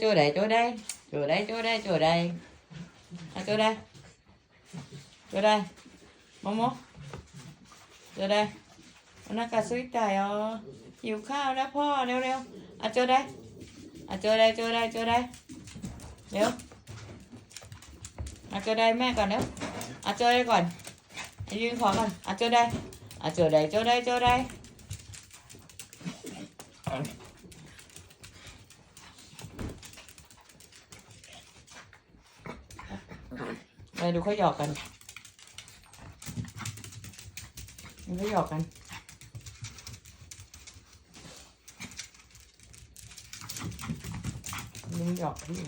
chỗ đây chỗ đây. Chỗ đây chỗ đây chỗ đây. À, chỗ đây. Chỗ đây. Mô mô chỗ đây. Nó cả suy tài ở chịu khao đã po đeo đeo à chỗ đây. À chỗ đây chỗ đây chỗ đây. Đeo à chỗ đây mẹ còn đeo à chỗ đây còn. Duyên khó còn à chỗ đây. À chỗ đây chỗ đây chỗ đây. ได้เร็วอะโจได้แม่ก่อนเร็วอะโจได้ก่อนอะยืนขอก่อนอะโจได้อะโจได้โจได้โจได้ไปดูเขาหยอกกันดูเขาหยอกกัน nhưng giọt cái gì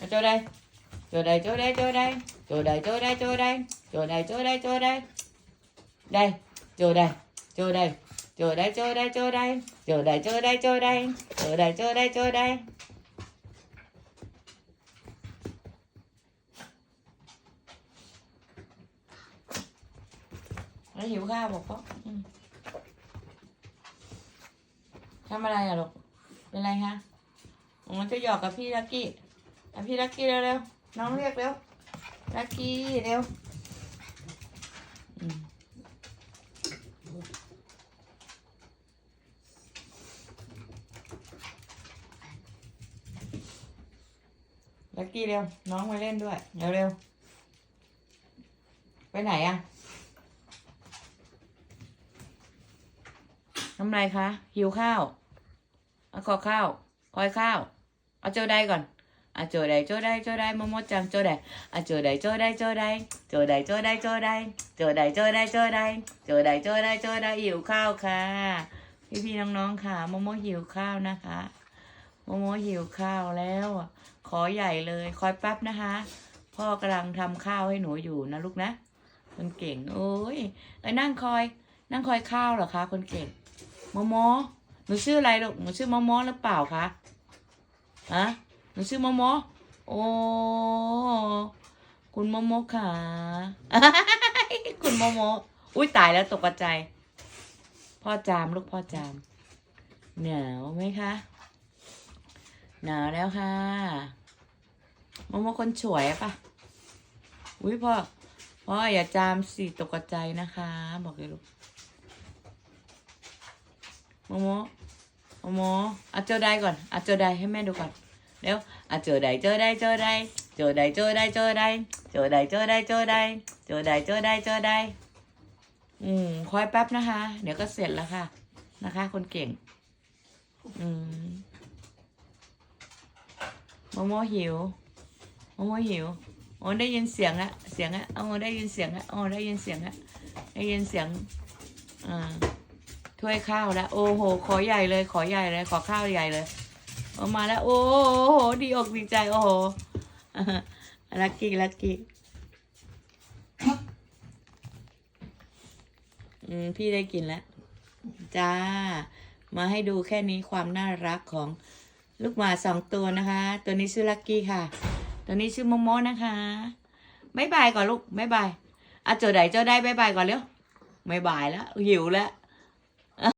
à, cho đây cho đây cho đây cho đây cho đây cho đây cho đây cho đây cho đây cho đây đây cho đây cho đây cho đây cho đây cho đây cho đây cho đây cho đây cho đây cho đây cho đây nó hiểu ra một có ừ. ทำอะไรอะลูกเป็นไรคะมันจะหยอกกับพี่ลักกี้พี่ลักกี้เร็วๆน้องเรียกเร็วลักกี้เร็วลักกี้เร็ว น้องมาเล่นด้วย เร็วๆไปไหนอะ ทำไรคะหิวข้าวเอาขอข้าวคอยข้าว เอาโจได้ก่อนอะโจได้โจได้โจได้โมโมจังโจได้อะโจได้โจได้โจได้โจได้โจได้โจได้โจได้โจได้โจได้โจได้โจได้โจได้หิวข้าวค่ะ พี่พี่น้องๆค่ะโมโมหิวข้าวนะคะโมโมหิวข้าวแล้วขอใหญ่เลยคอยแป๊บนะคะ พ่อกำลังทำข้าวให้หนูอยู่นะลูกนะ คนเก่งโอ้ยเอ้ยนั่งคอย นั่งคอยข้าวเหรอคะ คนเก่ง มโมหนูชื่ออะไรลูกหนูชื่อโมโมหรือเปล่าคะฮะหนูชื่อโมโมโอ้คุณโมโมค่ะคุณโมโมอุ้ยตายแล้วตกใจ พ่อจามลูกพ่อจาม หนาวไหมคะหนาวแล้วค่ะโมโมคนสวยปะอุ้ยพ่อพ่ออย่าจามสิตกใจนะคะ บอกเลยลูก โมโมโมโมอะเจอได้ก่อนอะเจอได้ให้แม่ดูก่อนเร็วอะเจอได้เจอได้เจอได้เจอได้เจอได้เจอได้เจอได้เจอได้เจอได้เจอได้เจอได้เจอได้อืมคอยแป๊บนะคะ เดี๋ยวก็เสร็จแล้วค่ะ นะคะ คนเก่ง อืมโมโมหิวโมโมหิวโอ้ได้ยินเสียงอะเสียงอะโอ้ได้ยินเสียงอะโอ้ได้ยินเสียงอะได้ยินเสียงอ่า ถ้วยข้าวแล้วโอ้โห ขอใหญ่เลย ขอใหญ่เลย ขอข้าวใหญ่เลยออกมาแล้ว โอ้โหดีอกดีใจ โอ้โหลักกี้ลักกี้พี่ได้กินแล้ว จ้า มาให้ดูแค่นี้ความน่ารักของลูกหมาสองตัวนะคะ ตัวนี้ชื่อลักกี้ค่ะ ตัวนี้ชื่อโมโมนะคะบายบายก่อนลูกบายบายอะเจอไหนเจอได้บายบายก่อนเร็วไม่บายแล้วหิวแล้ว